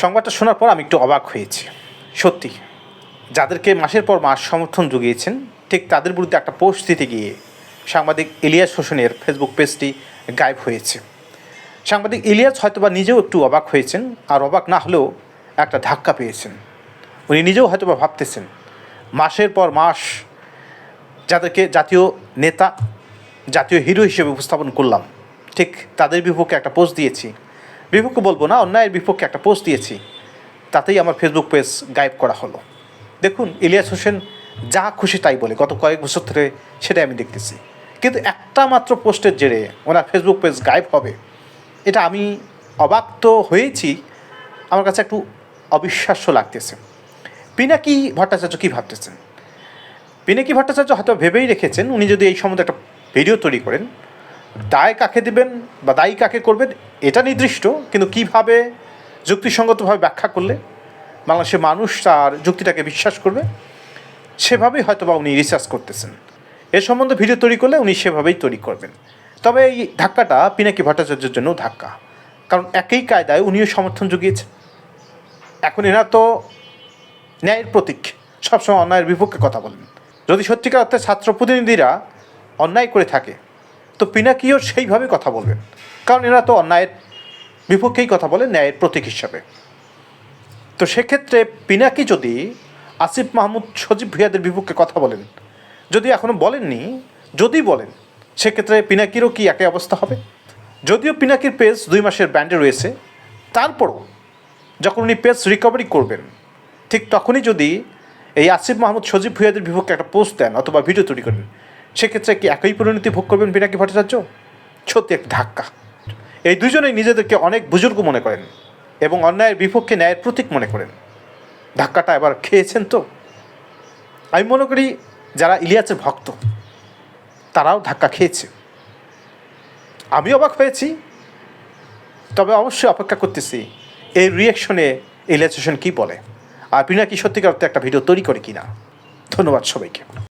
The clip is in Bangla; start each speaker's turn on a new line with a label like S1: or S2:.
S1: সংবাদটা শোনার পর আমি একটু অবাক হয়েছি। সত্যি, যাদেরকে মাসের পর মাস সমর্থন জুগিয়েছেন, ঠিক তাদের বিরুদ্ধে একটা পোস্ট দিতে গিয়ে সাংবাদিক ইলিয়াস হোসেনের ফেসবুক পেজটি গায়েব হয়েছে। সাংবাদিক ইলিয়াস হয়তোবা নিজেও একটু অবাক হয়েছেন, আর অবাক না হলেও একটা ধাক্কা পেয়েছেন। উনি নিজেও হয়তোবা ভাবতেছেন, মাসের পর মাস যাদেরকে জাতীয় নেতা, জাতীয় হিরো হিসেবে উপস্থাপন করলাম, ঠিক তাদের বিপক্ষে একটা পোস্ট দিয়েছি। বিপক্ষে বলব না, অন্যায়ের বিপক্ষে একটা পোস্ট দিয়েছি। তাতেই আমার ফেসবুক পেজ গায়েব করা হলো। দেখুন, ইলিয়াস হোসেন যা খুশি তাই বলে, গত কয়েক বছর ধরে সেটাই আমি দেখতেছি। কিন্তু একটা মাত্র পোস্টের জেরে ওনার ফেসবুক পেজ গায়েব হবে, এটা আমি অবাক তো হয়েছি। আমার কাছে একটু অবিশ্বাস্য লাগতেছে। পিনাকি ভট্টাচার্য কী ভাবতেছেন? পিনাকি ভট্টাচার্য হয়তো ভেবেই রেখেছেন, উনি যদি এই সম্বন্ধে একটা ভিডিও তৈরি করেন দায় কাকে দেবেন বা দায়ী কাকে করবেন, এটা নির্দিষ্ট, কিন্তু কীভাবে যুক্তিসঙ্গতভাবে ব্যাখ্যা করলে বাংলাদেশের মানুষ তার যুক্তিটাকে বিশ্বাস করবে, সেভাবেই হয়তো বা উনি রিসার্চ করতেছেন। এ সম্বন্ধে ভিডিও তৈরি করলে উনি সেভাবেই তৈরি করবেন। তবে এই ধাক্কাটা পিনাকি ভট্টাচার্যের জন্য ধাক্কা। কারণ একই কায়দায় উনিও সমর্থন জুগিয়েছেন। এখন এরা তো ন্যায়ের প্রতীক, সবসময় অন্যায়ের বিপক্ষে কথা বলেন। যদি সত্যিকার অর্থে ছাত্র প্রতিনিধিরা অন্যায় করে থাকে তো পিনাকিও সেইভাবে কথা বলবেন কারণ এরা তো অন্যায়ের বিপক্ষেই কথা বলে, ন্যায়ের প্রতীক হিসাবে। তো সেক্ষেত্রে পিনাকি যদি আসিফ মাহমুদ সজীব ভুইয়াদের বিপক্ষে কথা বলেন, যদি এখনও বলেননি, যদি বলেন, সেক্ষেত্রে পিনাকিরও কি একই অবস্থা হবে? যদিও পিনাকির পেজ দুই মাসের ব্যান্ডে রয়েছে, তারপরও যখন উনি পেজ রিকভারি করবেন, ঠিক তখনই যদি এই আসিফ মাহমুদ সজীব ভুইয়াদের বিপক্ষে একটা পোস্ট দেন অথবা ভিডিও তৈরি করেন সেক্ষেত্রে কি একই পরিণতি ভোগ করবেন পিনাকি ভট্টাচার্য? সত্যি এক ধাক্কা। এই দুজনেই নিজেদেরকে অনেক বুজুর্গ মনে করেন এবং অন্যায়ের বিপক্ষে ন্যায়ের প্রতীক মনে করেন। ধাক্কাটা এবার খেয়েছেন তো? আমি মনে করি যারা ইলিয়াসের ভক্ত, তারাও ধাক্কা খেয়েছে। আমি অবাক হয়েছি, তবে অবশ্যই অপেক্ষা করতেছি এই রিয়াকশনে ইলিয়াস হোসেন কী বলে। আর পিনাকি সত্যিকার অর্থে একটা ভিডিও তৈরি করে কিনা। ধন্যবাদ সবাইকে।